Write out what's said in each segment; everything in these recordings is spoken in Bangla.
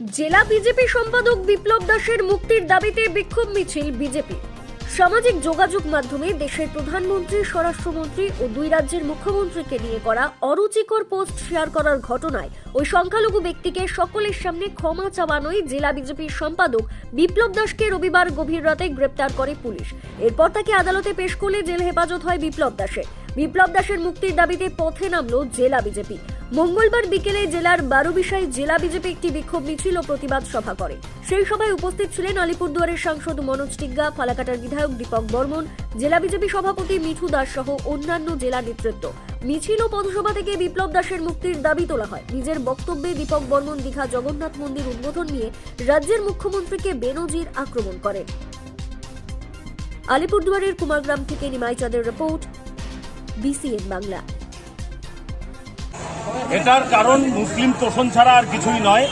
জেলা বিজেপি সম্পাদক বিপ্লব দাসের মুক্তির দাবিতে বিক্ষোভ মিছিল বিজেপি। সামাজিক যোগাযোগ মাধ্যমে দেশের প্রধানমন্ত্রী, স্বরাষ্ট্রমন্ত্রী ও দুই রাজ্যের মুখ্যমন্ত্রীকে নিয়ে করা অরুচিকর পোস্ট শেয়ার করার ঘটনায় ওই সংখ্যালঘু ব্যক্তিকে সকলের সামনে ক্ষমা চাওয়ানোই জেলা বিজেপির সম্পাদক বিপ্লব দাসকে রবিবার গভীর রাতে গ্রেপ্তার করে পুলিশ। এরপর তাকে আদালতে পেশ করলে জেল হেফাজত হয় বিপ্লব দাসের। বিপ্লব দাসের মুক্তির দাবিতে পথে নামল জেলা বিজেপি। মঙ্গলবার বিকেলে জেলার বারোবিশাই জেলা বিজেপি একটি বিক্ষোভ মিছিল ও প্রতিবাদ সভা করে। সেই সভায় উপস্থিত ছিলেন আলিপুরদুয়ারের সাংসদ মনোজ টিগ্গা, ফালাকাটার বিধায়ক দীপক বর্মন, জেলা বিজেপি সভাপতি মিঠু দাস সহ অন্যান্য জেলা নেতৃত্ব। মিছিল ও পথসভা থেকে বিপ্লব দাসের মুক্তির দাবি তোলা হয়। নিজের বক্তব্যে দীপক বর্মন দীঘা জগন্নাথ মন্দির উদ্বোধন নিয়ে রাজ্যের মুখ্যমন্ত্রীকে বেনজির আক্রমণ করেন। আলিপুরদুয়ারের কুমারগ্রাম থেকে নিমাই চাঁদের রিপোর্ট, বিসিএন বাংলা। এটার কারণ মুসলিম তোষণ ছাড়া আর কিছুই নয়।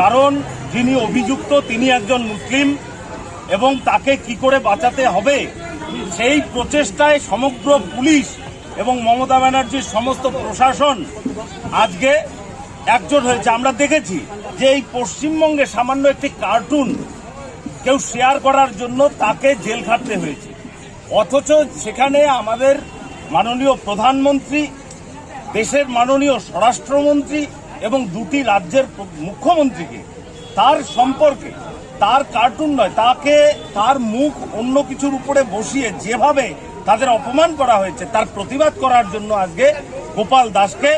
কারণ যিনি অভিযুক্ত, তিনি একজন মুসলিম এবং তাকে কি করে বাঁচাতে হবে সেই প্রচেষ্টায় সমগ্র পুলিশ এবং মমতা ব্যানার্জির সমস্ত প্রশাসন আজকে একজোট হয়েছে। আমরা দেখেছি যে এই পশ্চিমবঙ্গে সামান্য একটি কার্টুন কেউ শেয়ার করার জন্য তাকে জেল খাটতে হয়েছে। অথচ সেখানে আমাদের মাননীয় প্রধানমন্ত্রী দেশের মাননীয় স্বরাষ্ট্রমন্ত্রী এবং দুটি রাজ্যের মুখ্যমন্ত্রীকে। তার সম্পর্কে তার কার্টুন নয় তাকে তার মুখ অন্য কিছুর উপরে বসিয়ে যেভাবে তাদের অপমান করা হয়েছে তার প্রতিবাদ করার জন্য আজকে গোপাল দাসকে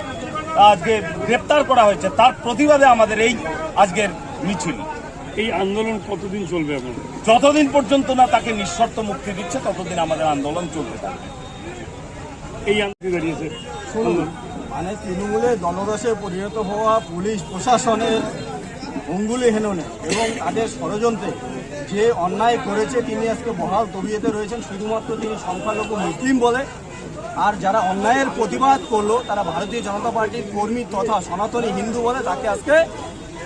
আজকে গ্রেপ্তার করা হয়েছে তার প্রতিবাদে আমাদের এই আজকের মিছিল। এই আন্দোলন কতদিন চলবে যতদিন পর্যন্ত না তাকে নিঃশর্ত মুক্তি দিচ্ছে ততদিন আমাদের আন্দোলন চলবে থাকবে এই আন্দোলন দাঁড়িয়েছে। মানে তৃণমূলের দলরসে পরিণত হওয়া পুলিশ প্রশাসনের অঙ্গুলি হেননে এবং তাদের ষড়যন্ত্রে যে অন্যায় করেছে তিনি আজকে বহাল তবিয়েতে রয়েছেন, শুধুমাত্র তিনি সংখ্যালঘু মুসলিম বলে। আর যারা অন্যায়ের প্রতিবাদ করল, তারা ভারতীয় জনতা পার্টির কর্মী তথা সনাতনী হিন্দু বলে তাকে আজকে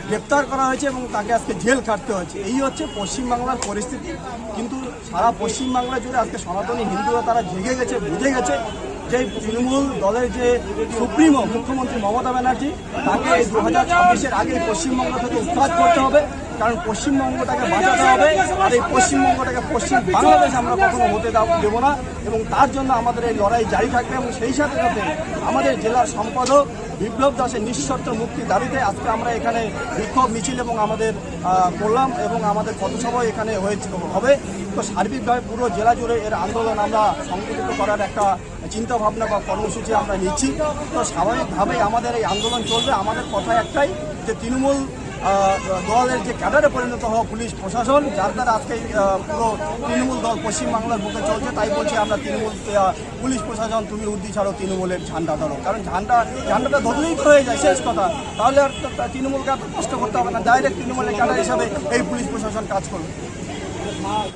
গ্রেপ্তার করা হয়েছে এবং তাকে আজকে জেল খাটতে হয়েছে। এই হচ্ছে পশ্চিমবাংলার পরিস্থিতি। কিন্তু সারা পশ্চিমবাংলা জুড়ে আজকে সনাতনী হিন্দুরা তারা জেগে গেছে, বুঝে গেছে। যে তৃণমূল দলের যে সুপ্রিমো মুখ্যমন্ত্রী মমতা ব্যানার্জি, তাকে দু হাজার ছাব্বিশের আগে পশ্চিমবঙ্গ থেকে উৎখাত করতে হবে। কারণ পশ্চিমবঙ্গটাকে বাঁচাতে হবে আর এই পশ্চিমবঙ্গটাকে পশ্চিম বাংলাদেশ আমরা কখনো হতে দেবো না এবং তার জন্য আমাদের এই লড়াই জারি থাকবে এবং সেই সাথে সাথে আমাদের জেলার সম্পাদক বিপ্লব দাসের নিঃশর্ত মুক্তি দাবিতে আজকে আমরা এখানে বিক্ষোভ মিছিল এবং আমাদের করলাম এবং আমাদের পথসভা এখানে হয়েছে, হবে। তো সার্বিকভাবে পুরো জেলা জুড়ে এর আন্দোলন আমরা সংগঠিত করার একটা চিন্তা ভাবনা বা কর্মসূচি আমরা নিচ্ছি। তো স্বাভাবিকভাবেই আমাদের এই আন্দোলন চলবে। আমাদের কথা একটাই যে তৃণমূল দলের যে ক্যাডারে পরিণত হওয়া পুলিশ প্রশাসন, যার দ্বারা আজকে পুরো তৃণমূল দল পশ্চিমবাংলার বুকে চলছে, তাই বলছি আমরা তৃণমূল পুলিশ প্রশাসন, তুমি উর্দি ছাড়ো, তৃণমূলের ঝান্ডা ধরো। কারণ ঝান্ডা, ঝান্ডাটা ধরলেই তো হয়ে যায়, শেষ কথা। তাহলে আর তৃণমূলকে কষ্ট করতে হবে না, ডাইরেক্ট তৃণমূলের ক্যাডার হিসাবে এই পুলিশ প্রশাসন কাজ করবে।